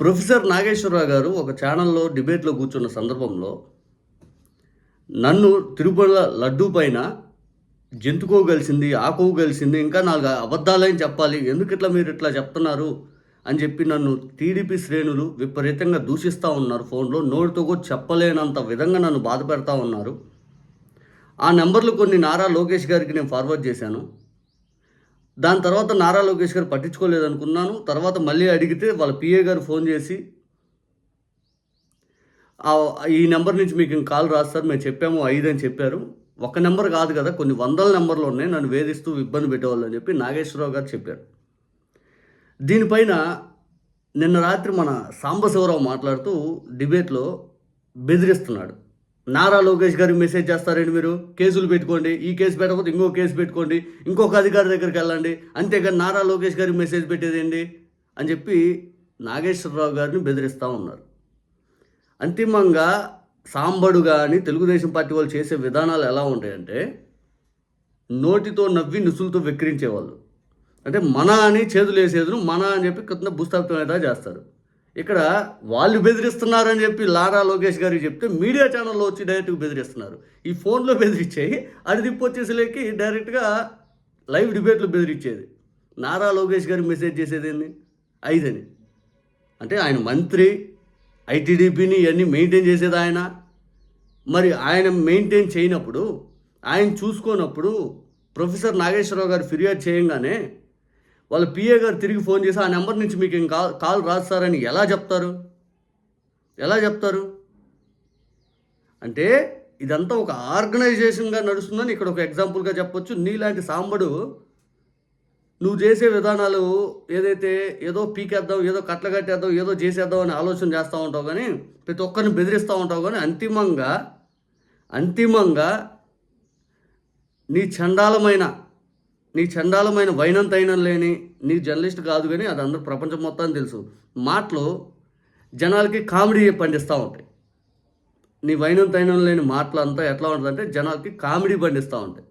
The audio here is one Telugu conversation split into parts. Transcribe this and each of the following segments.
ప్రొఫెసర్ నాగేశ్వరరావు గారు ఒక ఛానల్లో డిబేట్లో కూర్చున్న సందర్భంలో నన్ను తిరుపతి లడ్డూ పైన జంతుకోగలిసింది ఆకోగలిసింది ఇంకా నాలుగు అబద్ధాలని చెప్పాలి ఎందుకు ఇట్లా మీరు ఇట్లా చెప్తున్నారు అని చెప్పి నన్ను టీడీపీ శ్రేణులు విపరీతంగా దూషిస్తూ ఉన్నారు ఫోన్లో నోటితో కూడా చెప్పలేనంత విధంగా నన్ను బాధ పెడతా ఉన్నారు. ఆ నెంబర్లు కొన్ని నారా లోకేష్ గారికి నేను ఫార్వర్డ్ చేశాను. దాని తర్వాత నారా లోకేష్ గారు పట్టించుకోలేదు అనుకున్నాను తర్వాత మళ్ళీ అడిగితే వాళ్ళ పిఏ గారు ఫోన్ చేసి ఈ నెంబర్ నుంచి మీకు కాల్ రాస్తారు మేము చెప్పాము ఐదు అని చెప్పారు. ఒక నెంబర్ కాదు కదా కొన్ని వందల నెంబర్లు ఉన్నాయి నన్ను వేధిస్తూ ఇబ్బంది పెట్టేవాళ్ళు అని చెప్పి నాగేశ్వరరావు గారు చెప్పారు. దీనిపైన నిన్న రాత్రి మన సాంబశివరావు మాట్లాడుతూ డిబేట్లో బెదిరిస్తున్నాడు. నారా లోకేష్ గారికి మెసేజ్ చేస్తారండి మీరు? కేసులు పెట్టుకోండి. ఈ కేసు పెట్టకపోతే ఇంకో కేసు పెట్టుకోండి. ఇంకొక అధికారి దగ్గరికి వెళ్ళండి. అంతేకాని నారా లోకేష్ గారికి మెసేజ్ పెట్టేదేంటి అని చెప్పి నాగేశ్వరరావు గారిని బెదిరిస్తూ ఉన్నారు. అంతిమంగా సాంబడు కానీ తెలుగుదేశం పార్టీ వాళ్ళు చేసే విధానాలు ఎలా ఉంటాయంటే నోటితో నవ్వి నుసులతో వెక్కిరించేవాళ్ళు. అంటే మన అని చేతులు వేసేదును మన అని చెప్పి కింద భూస్థాపితం అయితే చేస్తారు. ఇక్కడ వాళ్ళు బెదిరిస్తున్నారని చెప్పి లారా లోకేష్ గారికి చెప్తే మీడియా ఛానల్లో వచ్చి డైరెక్ట్గా బెదిరిస్తున్నారు. ఈ ఫోన్లో బెదిరించేయి అది తిప్పొచ్చేసరికి డైరెక్ట్గా లైవ్ డిబేట్లు బెదిరించేది నారా లోకేష్ గారు మెసేజ్ చేసేది ఏంది? ఐదని అంటే ఆయన మంత్రి ఐటీడీపీని ఇవన్నీ మెయింటైన్ చేసేది ఆయన. మరి ఆయన మెయింటైన్ చేయనప్పుడు ఆయన చూసుకోనప్పుడు ప్రొఫెసర్ నాగేశ్వరరావు గారు ఫిర్యాదు చేయంగానే వాళ్ళ పిఏ గారు తిరిగి ఫోన్ చేసి ఆ నెంబర్ నుంచి మీకు ఇంకా కాల్ రాస్తారని ఎలా చెప్తారు? ఎలా చెప్తారు? అంటే ఇదంతా ఒక ఆర్గనైజేషన్గా నడుస్తుందని ఇక్కడ ఒక ఎగ్జాంపుల్గా చెప్పొచ్చు. నీలాంటి సాంబడు నువ్వు చేసే విధానాలు ఏదైతే ఏదో పీకేద్దాం ఏదో కట్ల కట్టేద్దాం ఏదో చేసేద్దాం అని ఆలోచన చేస్తూ ఉంటావు కానీ ప్రతి ఒక్కరిని బెదిరిస్తూ ఉంటావు కానీ అంతిమంగా అంతిమంగా నీ చండాలమైన నీ చండాలమైన వైనంతైనం లేని నీ జర్నలిస్ట్ కాదు కానీ అది అందరూ ప్రపంచం మొత్తం తెలుసు. మాటలు జనాలకి కామెడీ పండిస్తూ ఉంటాయి. నీ వైనంతైనం లేని మాటలు అంతా ఎట్లా ఉంటుందంటే జనాలకి కామెడీ పండిస్తూ ఉంటాయి.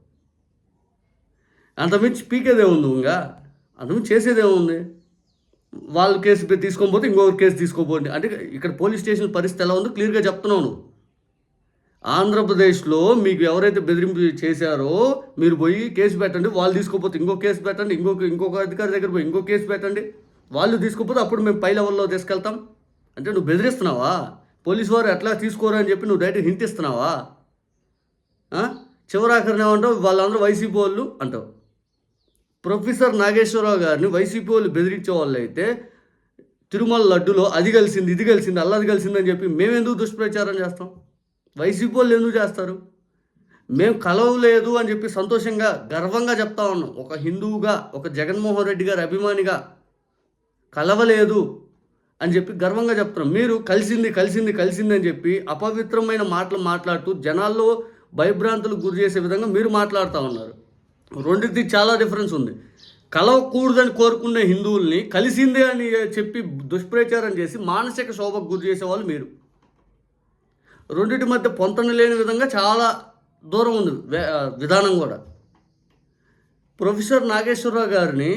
అంతమించి పీకేదే ఉంది ఇంకా అంతమించి చేసేదేముంది వాళ్ళ కేసు తీసుకోకపోతే తీసుకొని పోతే ఇంకొకరు కేసు తీసుకోపోండి అంటే ఇక్కడ పోలీస్ స్టేషన్ పరిస్థితి ఎలా ఉందో క్లియర్గా చెప్తున్నావు నువ్వు. ఆంధ్రప్రదేశ్లో మీకు ఎవరైతే బెదిరింపు చేశారో మీరు పోయి కేసు పెట్టండి వాళ్ళు తీసుకోపోతే ఇంకో కేసు పెట్టండి ఇంకొక ఇంకొక అధికారి దగ్గర పోయి ఇంకో కేసు పెట్టండి. వాళ్ళు తీసుకోపోతే అప్పుడు మేము పై లెవెల్లో తీసుకెళ్తాం. అంటే నువ్వు బెదిరిస్తున్నావా? పోలీసు వారు ఎట్లా తీసుకోరు అని చెప్పి నువ్వు డైరెక్ట్ హింట్ ఇస్తున్నావా? చివరాఖరిని ఏమంటావు? వాళ్ళందరూ వైసీపీ వాళ్ళు అంటావు. ప్రొఫెసర్ నాగేశ్వరరావు గారిని వైసీపీ వాళ్ళు బెదిరించే వాళ్ళు అయితే తిరుమల లడ్డులో అది కలిసింది ఇది కలిసింది అల్లది కలిసింది అని చెప్పి మేమెందుకు దుష్ప్రచారం చేస్తాం? వైసీపీ వాళ్ళు ఎందుకు చేస్తారు? మేము కలవలేదు అని చెప్పి సంతోషంగా గర్వంగా చెప్తా ఉన్నాం. ఒక హిందువుగా ఒక జగన్మోహన్ రెడ్డి గారి అభిమానిగా కలవలేదు అని చెప్పి గర్వంగా చెప్తున్నాం. మీరు కలిసింది కలిసింది కలిసింది అని చెప్పి అపవిత్రమైన మాటలు మాట్లాడుతూ జనాల్లో భయభ్రాంతులు గురి చేసే విధంగా మీరు మాట్లాడుతూ ఉన్నారు. రెండింటికి చాలా డిఫరెన్స్ ఉంది. కలవకూడదని కోరుకునే హిందువుల్ని కలిసిందే అని చెప్పి దుష్ప్రచారం చేసి మానసిక శోభకు గురి చేసేవాళ్ళు మీరు. రెండింటి మధ్య పొంతన లేని విధంగా చాలా దూరం ఉంది విధానం కూడా. ప్రొఫెసర్ నాగేశ్వరరావు గారిని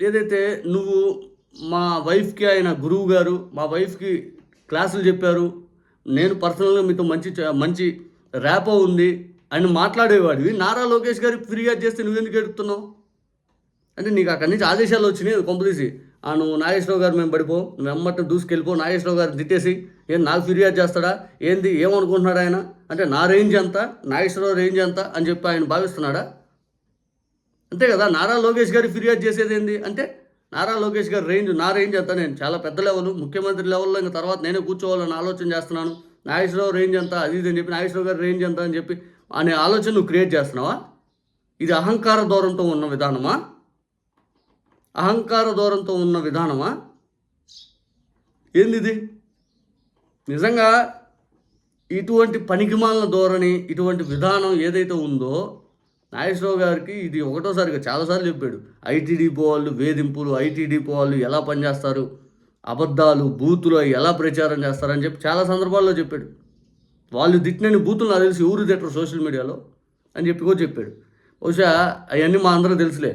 ఏదైతే నువ్వు మా వైఫ్కి ఆయన గురువు గారు మా వైఫ్కి క్లాసులు చెప్పారు నేను పర్సనల్గా మీతో మంచి మంచి ర్యాపో ఉంది అని మాట్లాడేవాడివి నారా లోకేష్ గారికి ఫిర్యాదు చేస్తే నువ్వెందుకు ఎడుతున్నావు అంటే నీకు అక్కడి నుంచి ఆదేశాలు వచ్చినాయి కొంపదీసి. నువ్వు నాగేశ్వరరావు గారు మేము పడిపో నువ్వు దూసుకెళ్ళిపో నాగేశ్వరరావు గారు తిట్టేసి ఏం నాకు ఫిర్యాదు చేస్తాడా? ఏంది ఏమనుకుంటున్నాడు ఆయన? అంటే నా రేంజ్ ఎంత నాగేశ్వరరావు రేంజ్ ఎంత అని చెప్పి ఆయన భావిస్తున్నాడా? అంతే కదా నారా లోకేష్ గారి ఫిర్యాదు చేసేది ఏంది? అంటే నారా లోకేష్ గారి రేంజ్ నా రేంజ్ ఎంత? నేను చాలా పెద్ద లెవెల్ ముఖ్యమంత్రి లెవెల్లో ఇంకా తర్వాత నేనే కూర్చోవాలని ఆలోచన చేస్తున్నాను. నాగేశ్వరరావు రేంజ్ ఎంత? అది ఇది అని చెప్పి నాగేశ్వరరావు గారి రేంజ్ ఎంత అని చెప్పి అనే ఆలోచన నువ్వు క్రియేట్ చేస్తున్నావా? ఇది అహంకార దూరంతో ఉన్న విధానమా? అహంకార దూరంతో ఉన్న విధానమా? ఏందిది నిజంగా ఇటువంటి పనికిమాలిన ధోరణి ఇటువంటి విధానం ఏదైతే ఉందో నాగేశ్వరరావు గారికి ఇది ఒకటోసారిగా చాలాసార్లు చెప్పాడు. ఐటీడీపో వాళ్ళు వేధింపులు ఐటీడీపో వాళ్ళు ఎలా పనిచేస్తారు అబద్ధాలు బూతులు అవి ఎలా ప్రచారం చేస్తారని చెప్పి చాలా సందర్భాల్లో చెప్పాడు. వాళ్ళు తిట్టినని బూతులు నాకు తెలిసి ఊరు తిట్టరు సోషల్ మీడియాలో అని చెప్పి కూడా చెప్పాడు. బహుశా అవన్నీ మా అందరూ తెలుసులే.